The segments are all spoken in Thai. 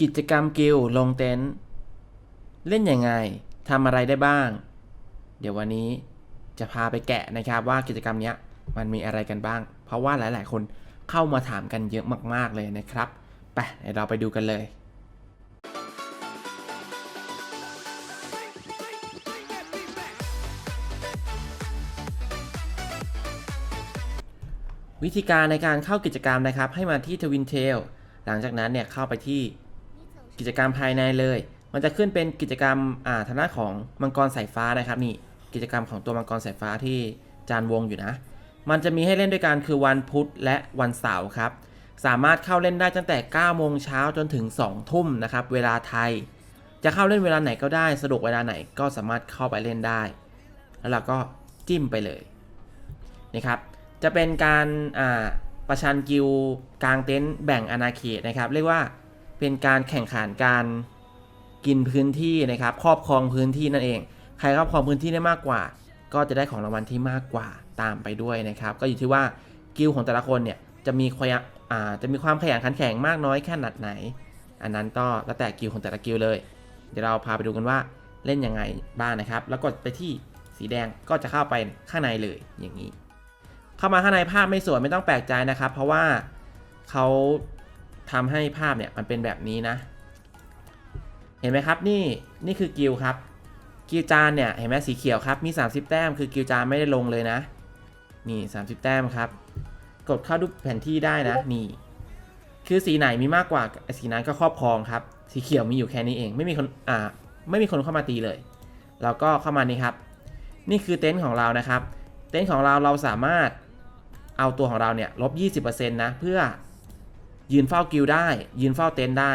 กิจกรรมกิลลงเต็นท์เล่นยังไงทำอะไรได้บ้าง เดี๋ยววันนี้จะพาไปแกะนะครับว่ากิจกรรมนี้มันมีอะไรกันบ้าง เพราะว่าหลาย ๆ คนเข้ามาถามกันเยอะมาก ๆ เลยนะครับไปเดี๋ยวเราไปดูกันเลยวิธีการในการเข้ากิจกรรมนะครับให้มาที่ Twin Tail หลังจากนั้นเนี่ยเข้าไปที่ กิจกรรมภายในเลย มันจะขึ้นเป็นกิจกรรมอ่าทางด้านของมังกรสายฟ้านะครับนี่กิจกรรมของตัวมังกรสายฟ้าที่จานวงอยู่นะ มันจะมีให้เล่นด้วยกันคือวันพุธและวันเสาร์ครับ สามารถเข้าเล่นได้ตั้งแต่ 9 โมงเช้าจนถึง 2 ทุ่มนะครับเวลาไทย จะเข้าเล่นเวลาไหนก็ได้สะดวกเวลาไหนก็สามารถเข้าไปเล่นได้ แล้วเราก็จิ้มไปเลยนะครับจะเป็นการประชันกิลด์กลางเต็นท์แบ่งอาณาเขตนะครับ เรียกว่า เป็นการแข่งขันการกินพื้นที่นะครับครอบครองพื้นที่นั่นเอง ใครครอบครองพื้นที่ได้มากกว่า ก็จะได้ของรางวัลที่มากกว่าตามไปด้วยนะครับ ก็อยู่ที่ว่ากิลของแต่ละคนเนี่ยจะมีความจะมีความขยันขันแข็งมากน้อยแค่นาดไหน อันนั้นก็แล้วแต่กิลของแต่ละกิลเลย เดี๋ยวเราพาไปดูกันว่าเล่นยังไงบ้างนะครับ แล้วกดไปที่สีแดงก็จะเข้าไปข้างในเลยอย่างนี้ เข้ามาข้างในภาพไม่สวยไม่ต้องแปลกใจนะครับ เพราะว่าเขา ทำให้ภาพเนี่ยมันเป็นแบบนี้นะ เห็นไหมครับนี่นี่คือกิลครับ กิลจานเนี่ยเห็นไหมสีเขียวครับมี 30 แต้มคือกิลจานไม่ได้ลงเลยนะ นี่ 30 แต้มครับ กดเข้าดูแผนที่ได้นะนี่ คือสีไหนมีมากกว่าสีนั้นก็ครอบครองครับ สีเขียวมีอยู่แค่นี้เองไม่มีคนอ่าไม่มีคนเข้ามาตีเลยแล้วก็เข้ามานี่ครับ นี่คือเต็นท์ของเรานะครับ เต็นท์ของเราเราสามารถเอาตัวของเราเนี่ยลบ 20%นะเพื่อ ยืนเฝ้ากิลได้ ยืนเฝ้าเต็นท์ได้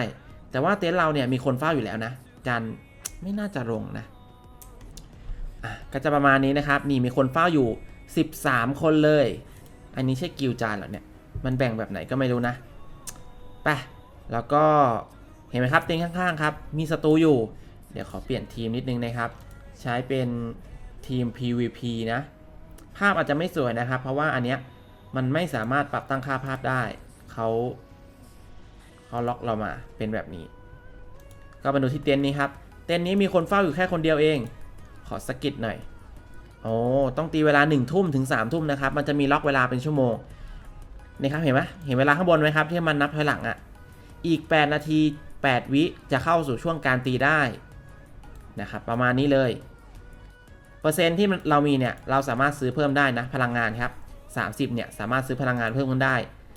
แต่ว่าเต็นท์เราเนี่ยมีคนเฝ้าอยู่แล้วนะจันไม่น่าจะลงนะอะก็จะประมาณนี้นะครับ นี่มีคนเฝ้าอยู่ 13 คนเลย อันนี้ใช่กิลจานเหรอเนี่ย มันแบ่งแบบไหนก็ไม่รู้นะไปแล้วก็เห็นไหมครับเต็นท์ข้างๆครับ มีศัตรูอยู่ เดี๋ยวขอเปลี่ยนทีมนิดนึงนะครับ ใช้เป็นทีม PVP นะ ภาพอาจจะไม่สวยนะครับ เพราะว่าอันเนี้ยมันไม่สามารถปรับตั้งค่าภาพได้ เขา เขาล็อกเรามาเป็นแบบนี้ ก็มาดูที่เต็นท์นี้ครับ เต็นท์นี้มีคนเฝ้าอยู่แค่คนเดียวเอง ขอสกิดหน่อยโอ้ต้องตีเวลา1นึ่ทุ่มถึง3ามทุ่มนะครับ มันจะมีล็อกเวลาเป็นชั่วโมงนี่ครับเห็นไหมเห็นเวลาข้างบนไหมครับ ที่มันนับถอยหลังอะ่ะ อีก 8 นาที 8 วิจะเข้าสู่ช่วงการตีได้นะครับประมาณนี้เลย เปอร์เซ็นต์ที่เรามีเนี่ยเราสามารถซื้อเพิ่มได้นะพลังงานครับ30เนี่ยสามารถซื้อพลังงานเพิ่มขึ้นได้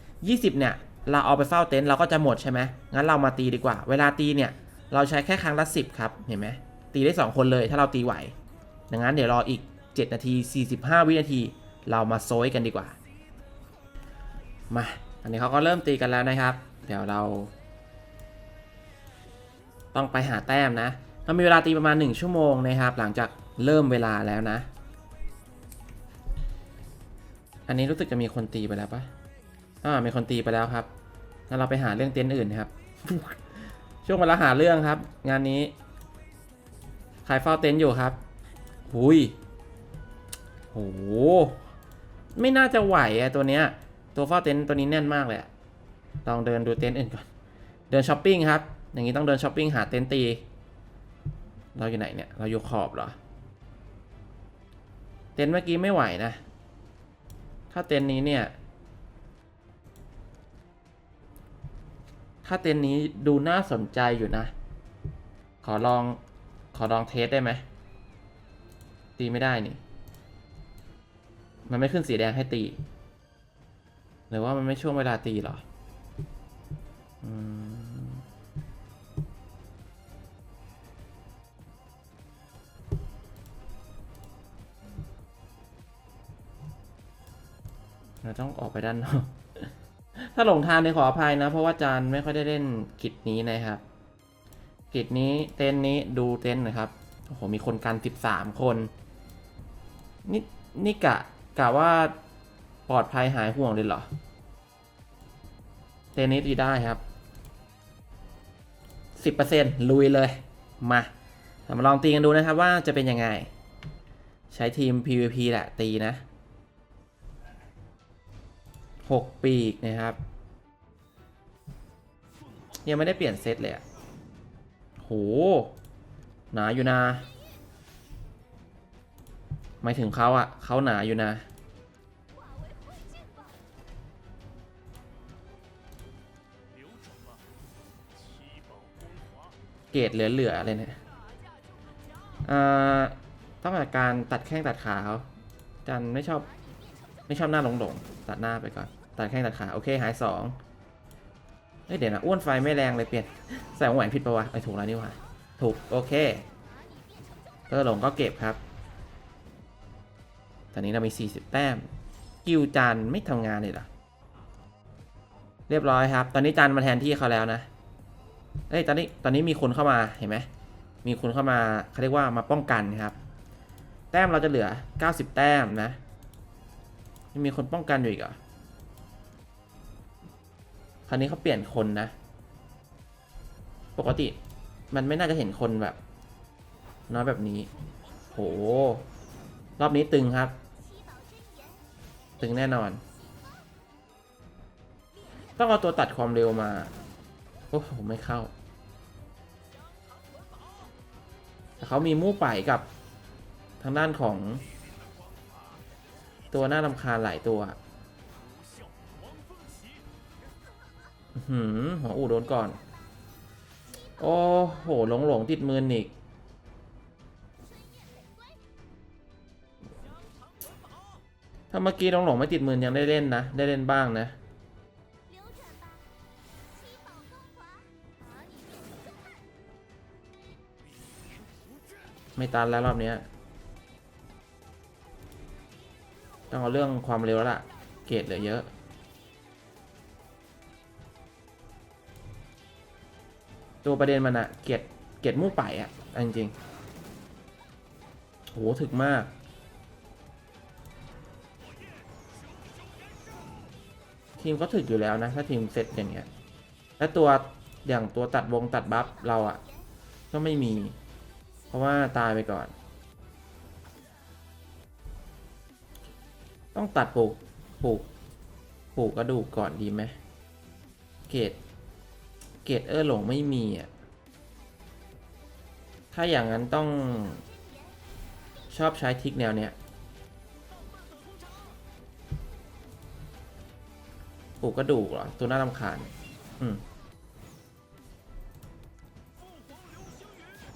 20เนี่ย เราเอาไปเฝ้าเต็นท์เราก็จะหมดใช่ไหมงั้นเรามาตีดีกว่า เวลาตีเนี่ยเราใช้แค่ครั้งละ10ครับเห็นไหมตีได้ 2 คนเลยถ้าเราตีไหว ดังนั้นเดี๋ยวรออีก 7 นาที 45 วินาที เรามาโซยกันดีกว่า มาอันนี้เขาก็เริ่มตีกันแล้วนะครับ เดี๋ยวเรา ต้องไปหาแต้มนะมันมีเวลาตีประมาณ 1 ชั่วโมงนะครับ หลังจากเริ่มเวลาแล้วนะ อันนี้รู้สึกจะมีคนตีไปแล้วปะ อ่ามีคนตีไปแล้วครับงั้นเราไปหาเรื่องเต็นท์อื่นนะครับ ช่วงเวลาหาเรื่องครับ งานนี้ใครเฝ้าเต็นท์อยู่ครับหุยโห ไม่น่าจะไหวอะตัวเนี้ย ตัวเฝ้าเต็นท์ตัวนี้แน่นมากเลยลองเดินดูเต็นท์อื่นก่อน เดินช้อปปิ้งครับ อย่างนี้ต้องเดินช้อปปิ้งหาเต็นท์ตี เราอยู่ไหนเนี่ย เราอยู่ขอบเหรอ เต็นท์เมื่อกี้ไม่ไหวนะ ถ้าเต็นท์นี้เนี่ย ถ้าเต็นนี้ดูน่าสนใจอยู่นะ ขอลอง ขอลองเทสได้ไหม ตีไม่ได้นี่ มันไม่ขึ้นสีแดงให้ตี หรือว่ามันไม่ช่วงเวลาตีหรอเราต้องออกไปด้านนอกาหลงทางเนี่ยขออภัยนะ เพราะว่าจานไม่ค่อยได้เล่นกิจนี้นะครับ กิจนี้เต็นนี้ดูเต็นนะครับโอ้โหมีคนกันสิบสามคนนี่นี่กะกะว่าปลอดภัยหายห่วงเลยเหรอ เต็นนี้ตีได้ครับสิบเปอร์เซ็นลุยเลย มามาลองตีกันดูนะครับว่าจะเป็นยังไง ใช้ทีม PVP แหละตีนะหกปีกนะครับ ยังไม่ได้เปลี่ยนเซตเลยอะโห หนาอยู่นะหมายถึงเขาอะเขาหนาอยู่นะ เกรดเหลือๆะไรเนี่ยต้องจัการตัดแข้งตัดขาเขาจันไม่ชอบ ไม่ชอบหน้าหลงๆ ตัดหน้าไปก่อน ตัดแข้งตัดขา โอเค หายสอง เฮ้ยเดี๋ยวนะอ้วนไฟไม่แรงเลยเปลี่ยนใส่แหวนผิดปะวะไอถูกแล้วนี่หว่าถูกโอเคเตอร์หลงก็เก็บครับ ตอนนี้เรามี 40 แต้ม กิวจันไม่ทำงานเลยเหรอ เรียบร้อยครับ ตอนนี้จันมาแทนที่เขาแล้วนะเอ้ยตอนนี้ตอนนี้มีคนเข้ามาเห็นไหมมีคนเข้ามาเขาเรียกว่ามาป้องกันครับ แต้มเราจะเหลือ 90 แต้มนะยังมีคนป้องกันอยู่อีกเหรอ คราวนี้เขาเปลี่ยนคนนะ ปกติมันไม่น่าจะเห็นคนแบบ น้อยแบบนี้ โห รอบนี้ตึงครับ ตึงแน่นอน ต้องเอาตัวตัดความเร็วมา โอ้โห ไม่เข้า แต่เขามีมู่ไปกับทางด้านของ ตัวหน้าลำคาญหลายตัว หืมหัวอูดโดนก่อน โอ้โหหลงหลงติดมืออีก ถ้าเมื่อกี้หลงหลงไม่ติดมือยังได้เล่นนะ ได้เล่นบ้างนะ ไม่ตันแล้วรอบนี้ต้องเอาเรื่องความเร็วละเกตเหลือเยอะ ตัวประเด็นมันอะเกรดเกรดมู่ไปอะเอาจริงๆโหถึกมาก ทีมก็ถึกอยู่แล้วนะ ถ้าทีมเสร็จอย่างเงี้ยและตัวอย่างตัวตัดวงตัดบัฟเราอะก็ไม่มี เพราะว่าตายไปก่อน ต้องตัดปลูกปลูกปลูกกระดูกก่อนดีไหมเกรดเกรดเออร์หลงไม่มีอะ ถ้าอย่างนั้นต้องชอบใช้ทิกแนวเนี้ยปลูกกระดูกเหรอ ตัวน่ารำคาญ อืม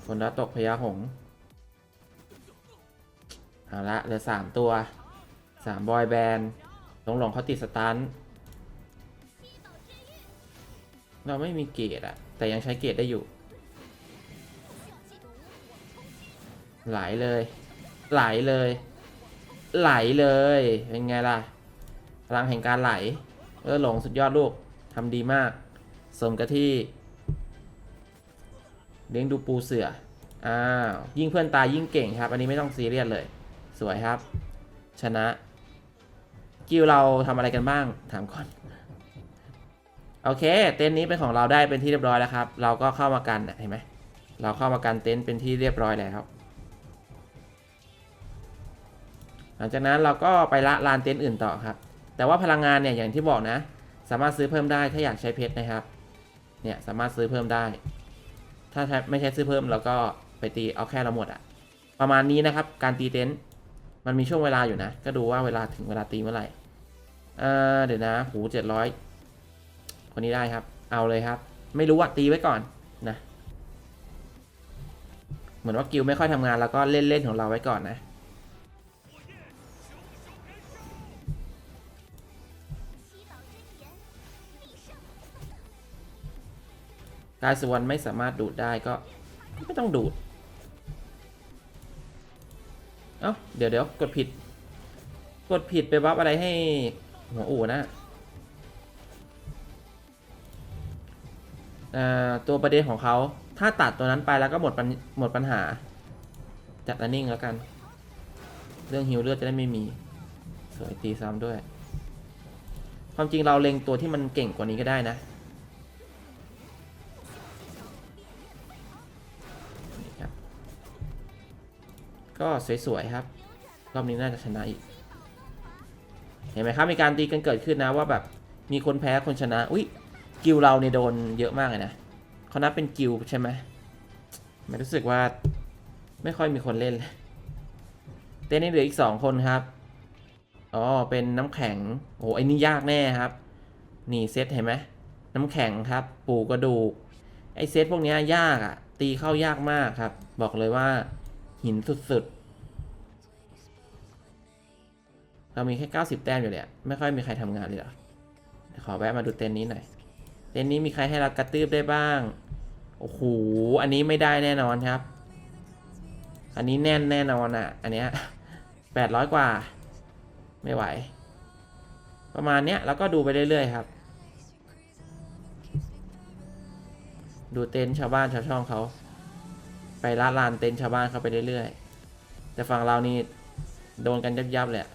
ฝนดาวตกพญาหงส์เอาละเหลือสามตัวสามบอยแบนด์หลงหลงเขาติดสตัน เราไม่มีเกรดอะแต่ยังใช้เกรดได้อยู่ ไหลเลย ไหลเลย ไหลเลย เป็นไงล่ะ พลังแห่งการไหลเออหลงสุดยอดลูกทำดีมาก สมกับที่ เลี้ยงดูปูเสือ อ้าว ยิ่งเพื่อนตายยิ่งเก่งครับ อันนี้ไม่ต้องซีเรียสเลย สวยครับ ชนะ กิวเราทำอะไรกันบ้าง ถามก่อน โอเค เต็นท์นี้เป็นของเราได้เป็นที่เรียบร้อยแล้วครับ เราก็เข้ามากันเห็นไหมเราเข้ามากันเต็นท์เป็นที่เรียบร้อยแล้วหลังจากนั้นเราก็ไปละลานเต็นท์อื่นต่อครับ แต่ว่าพลังงานเนี่ยอย่างที่บอกนะ สามารถซื้อเพิ่มได้ถ้าอยากใช้เพชรนะครับ เนี่ยสามารถซื้อเพิ่มได้ ถ้าไม่ใช้ซื้อเพิ่มเราก็ไปตีเอาแค่เราหมดอะประมาณนี้นะครับ การตีเต็นท์มันมีช่วงเวลาอยู่นะ ก็ดูว่าเวลาถึงเวลาตีเมื่อไหร่เดี๋ยวนะ หูเจ็ดร้อย คนนี้ได้ครับ เอาเลยครับ ไม่รู้ว่าตีไว้ก่อนนะ เหมือนว่ากิลไม่ค่อยทำงานแล้วก็เล่นเล่นของเราไว้ก่อนนะกายสุวรรณไม่สามารถดูดได้ก็ ไม่ต้องดูด เอ้า เดี๋ยวเดี๋ยวกดผิด กดผิดไปบัฟอะไรให้หัวอู่นะ ตัวประเด็นของเขา ถ้าตัดตัวนั้นไปแล้วก็หมดปัญหมดปัญหา จัดอันนิ่งแล้วกัน เรื่องฮิวเลือดจะได้ไม่มี สวยตีซ้ำด้วย ความจริงเราเล็งตัวที่มันเก่งกว่านี้ก็ได้นะนี่ครับก็สวยๆครับ รอบนี้น่าจะชนะอีก เห็นไหมครับมีการตีกันเกิดขึ้นนะว่าแบบมีคนแพ้คนชนะ อุ้ย กิลเราเนี่ยโดนเยอะมากเลยนะเขานับเป็นกิลใช่ไหมไม่รู้สึกว่าไม่ค่อยมีคนเล่นเลยเต้นนี่เหลืออีกสองคนครับ อ๋อ เป็นน้ำแข็ง โอ้ไอ้นี่ยากแน่ครับ นี่เซตเห็นไหม น้ำแข็งครับ ปูกระดูก ไอเซตพวกนี้ยากอะ่ะ ตีเข้ายากมากครับ บอกเลยว่า หินสุดๆ เรามีแค่ 90 แต้มอยู่เลยไม่ค่อยมีใครทำงานเลยเหรอ ขอแวะมาดูเต็นนี้หน่อย เต็นท์นี้มีใครให้เรากระตืบได้บ้าง โอ้โห อันนี้ไม่ได้แน่นอนครับ อันนี้แน่นแน่นอนอะ อันเนี้ย800กว่า ไม่ไหว ประมาณเนี้ยแล้วก็ดูไปเรื่อยๆครับ ดูเต็นท์ชาวบ้านชาวช่องเขา ไปละลานเต็นท์ชาวบ้านเขาไปเรื่อยๆ แต่ฝั่งเรานี่โดนกันยับๆเลยอะ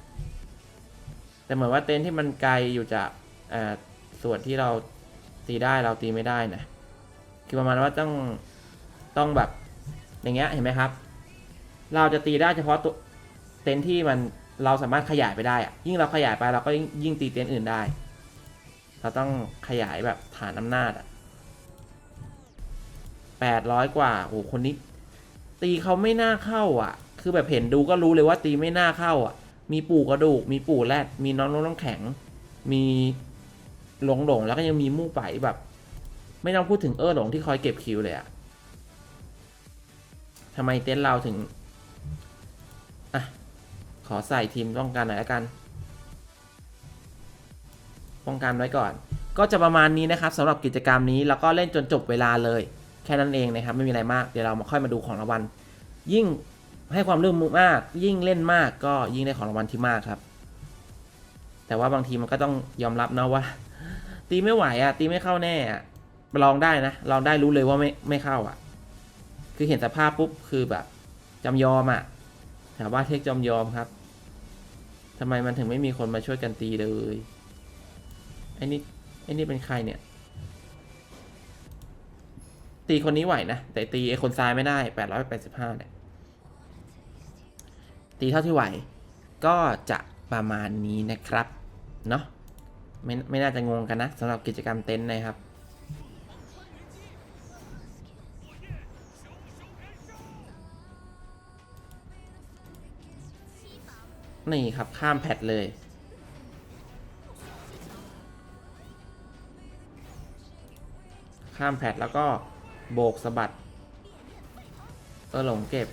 แต่เหมือนว่าเต็นท์ที่มันไกลอยู่จากอ่าส่วนที่เรา ตีได้เราตีไม่ได้นะคือประมาณว่าต้องต้องแบบอย่างเงี้ยเห็นไหมครับ เราจะตีได้เฉพาะตัวเต็นที่มันเราสามารถขยายไปได้อะยิ่งเราขยายไปเราก็ยิ่งยิ่งตีเต็นท์อื่นได้ เราต้องขยายแบบฐานอำนาจอะแปดร้อยกว่าโอ้โหคนนี้ ตีเขาไม่น่าเข้าอะ คือแบบเห็นดูก็รู้เลยว่าตีไม่น่าเข้าอะ มีปู่กระดูก มีปู่แรดมีน้องน้องน้ำแข็ง มี หลงหลงแล้วก็ยังมีมู่ไปแบบ ไม่ต้องพูดถึงเออหลงที่คอยเก็บคิวเลยอะทำไมเต็นเราถึง อะ ขอใส่ทีมป้องกันหน่อยละกัน ป้องกันไว้ก่อน ก็จะประมาณนี้นะครับสำหรับกิจกรรมนี้แล้วก็เล่นจนจบเวลาเลย แค่นั้นเองนะครับ ไม่มีอะไรมากเดี๋ยวเรามาค่อยมาดูของรางวัลยิ่งให้ความร่วมมือมาก ยิ่งเล่นมากก็ยิ่งได้ของรางวัลที่มากครับ แต่ว่าบางทีมันก็ต้องยอมรับนะว่า ตีไม่ไหวอะตีไม่เข้าแน่อะลองได้นะลองได้รู้เลยว่าไม่ไม่เข้าอะคือเห็นสภาพปุ๊บคือแบบจำยอมอะถามว่าเทคจำยอมครับทำไมมันถึงไม่มีคนมาช่วยกันตีเลยไอ้นี่ไอ้นี่เป็นใครเนี่ย ตีคนนี้ไหวนะ แต่ตีไอ้คนซ้ายไม่ได้885เนี่ยตีเท่าที่ไหว ก็จะประมาณนี้นะครับ เนาะ ไม่ไม่น่าจะงงกันนะสำหรับกิจกรรมเต็นท์นะครับ นี่ครับข้ามแพทเลย ข้ามแพทแล้วก็โบกสะบัดเออหลงเก็บ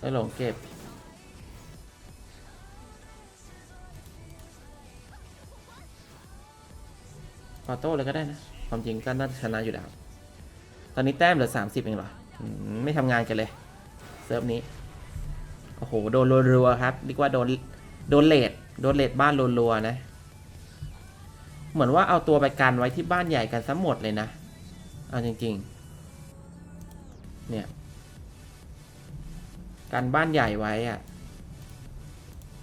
เออหลงเก็บ ออโต้เลยก็ได้นะ ความจริงก็น่าจะชนะอยู่แล้ว ตอนนี้แต้มเหลือ 30 เองเหรออมไม่ทำงานกันเลย เซิร์ฟนี้ โอ้โห โดนรัวๆครับเรียกว่าโดน โดนเลดโดนเลดบ้านรัวๆนะ เหมือนว่าเอาตัวไปกันไว้ที่บ้านใหญ่กันซะหมดเลยนะ เอาจริงๆ เนี่ย กันบ้านใหญ่ไว้อะ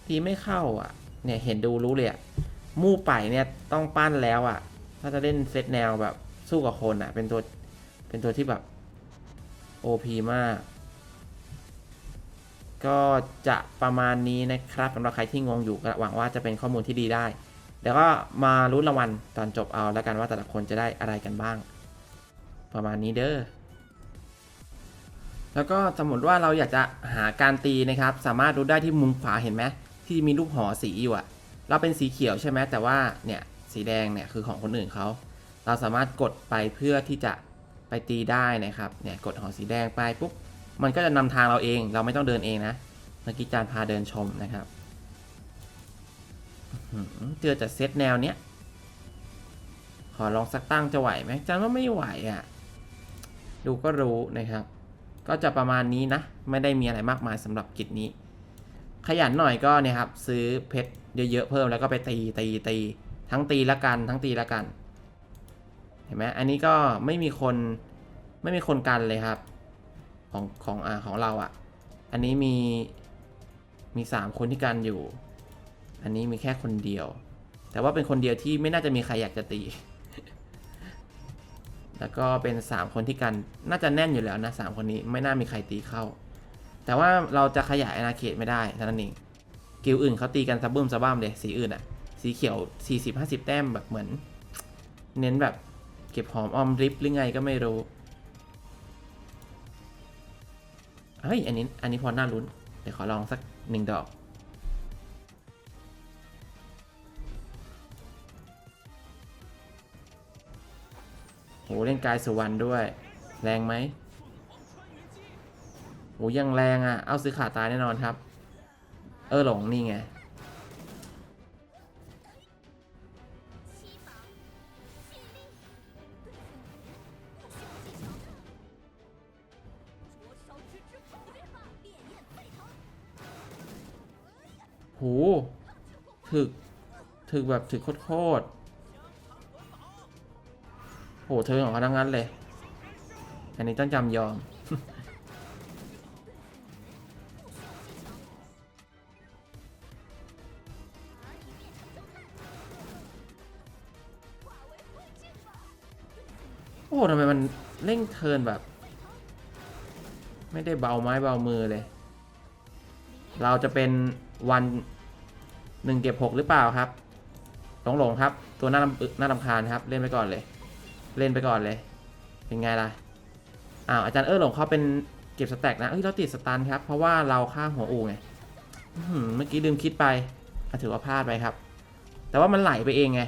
ตีไม่เข้าอะ เนี่ยเห็นดูรู้เลยอะมู่ไปเนี่ยต้องปั้นแล้วอะ ถ้าจะเล่นเซตแนวแบบสู้กับคนอะเป็นตัว เป็นตัวที่แบบ OP มาก ก็จะประมาณนี้นะครับสำหรับใครที่งงอยู่หวังว่าจะเป็นข้อมูลที่ดีได้ เดี๋ยวก็มาลุ้นรางวัลตอนจบเอาแล้วกันว่าแต่ละคนจะได้อะไรกันบ้าง ประมาณนี้เด้อแล้วก็สมมติว่าเราอยากจะหาการตีนะครับ สามารถดูได้ที่มุมขวาเห็นไหมที่มีรูปหอสีอยู่อะเราเป็นสีเขียวใช่ไหมแต่ว่าเนี่ย สีแดงเนี่ยคือของคนอื่นเขา เราสามารถกดไปเพื่อที่จะไปตีได้นะครับ เนี่ยกดหอสีแดงไปปุ๊บ มันก็จะนำทางเราเอง เราไม่ต้องเดินเองนะ เมื่อกี้จานพาเดินชมนะครับอื้อหือจอแต่เซตแนวเนี้ย ขอลองสักตั้งจะไหวไหมจานว่าไม่ไหวอะ ดูก็รู้นะครับ ก็จะประมาณนี้นะ ไม่ได้มีอะไรมากมายสำหรับกิจนี้ ขยันหน่อยก็เนี่ยครับ ซื้อเพชรเยอะๆเพิ่มแล้วก็ไปตีตีตี ทั้งตีละกัน ทั้งตีละกัน เห็นไหมอันนี้ก็ไม่มีคนไม่มีคนกันเลยครับของของอ่าของเราอะ่ะ อันนี้มีมีสามคนที่กันอยู่ อันนี้มีแค่คนเดียว แต่ว่าเป็นคนเดียวที่ไม่น่าจะมีใครอยากจะตี แล้วก็เป็นสามคนที่กันน่าจะแน่นอยู่แล้วนะสามคนนี้ไม่น่ามีใครตีเข้า แต่ว่าเราจะขยายอาณาเขตไม่ได้เท่านั้นเองกิลอื่นเขาตีกันซับบึ้มซับบ้ามเลยสีอื่นอะ สีเขียว 40 50 แต้มแบบเหมือน เน้นแบบเก็บหอมออมริบหรือไงก็ไม่รู้เฮ้ย อันนี้ อันนี้พอน่าลุ้น เดี๋ยวขอลองสักหนึ่งดอก โห เล่นกายสุวรรณด้วย แรงไหมโหยังแรงอะ เอาซื้อขาตายแน่นอนครับ เออหลงนี่ไง โหถึก ถึกแบบถึกโคตรโหเธอของเขาทั้งนั้นเลย อันนี้ต้องจำยอม โอ้ทำไมมันเร่งเทินแบบ ไม่ได้เบาไม้เบามือเลย เราจะเป็น วันหนึ่งเก็บหกหรือเปล่าครับหลงหลงครับ ตัวน่ารำอึน่ารำคาญครับ เล่นไปก่อนเลย เล่นไปก่อนเลย เป็นไงล่ะอ้าวอาจารย์เออหลงเขาเป็นเก็บสแต็กนะเอ้ยเราติดสตันครับ เพราะว่าเราฆ่าหัวอูไงเมื่อกี้ลืมคิดไปถือว่าพลาดไปครับ แต่ว่ามันไหลไปเองไง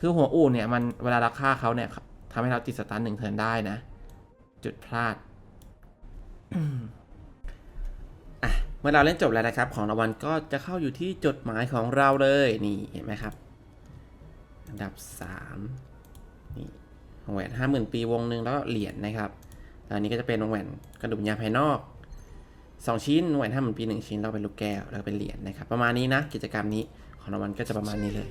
คือหัวอูเนี่ยมันเวลาเราฆ่าเขาเนี่ยทำให้เราติดสตันหนึ่งเทินได้นะ จุดพลาด มื่อเราเล่นจบแล้วนะครับ ของรางวัลก็จะเข้าอยู่ที่จดหมายของเราเลยนี่เห็นไหมครับอันดับ3นี่วงแหวนห้าหมื่นปีวงหนึ่งแล้วก็เหรียญนะครับอันนี้ก็จะเป็นวงแหวนกระดุมยาภายนอก 2 ชิ้นวงแหวนห้าหมื่นปีหนึ่งชิ้นเราเป็นลูกแก้วแล้วเป็นเหรียญนะครับ ประมาณนี้นะกิจกรรมนี้ของรางวัลก็จะประมาณนี้เลย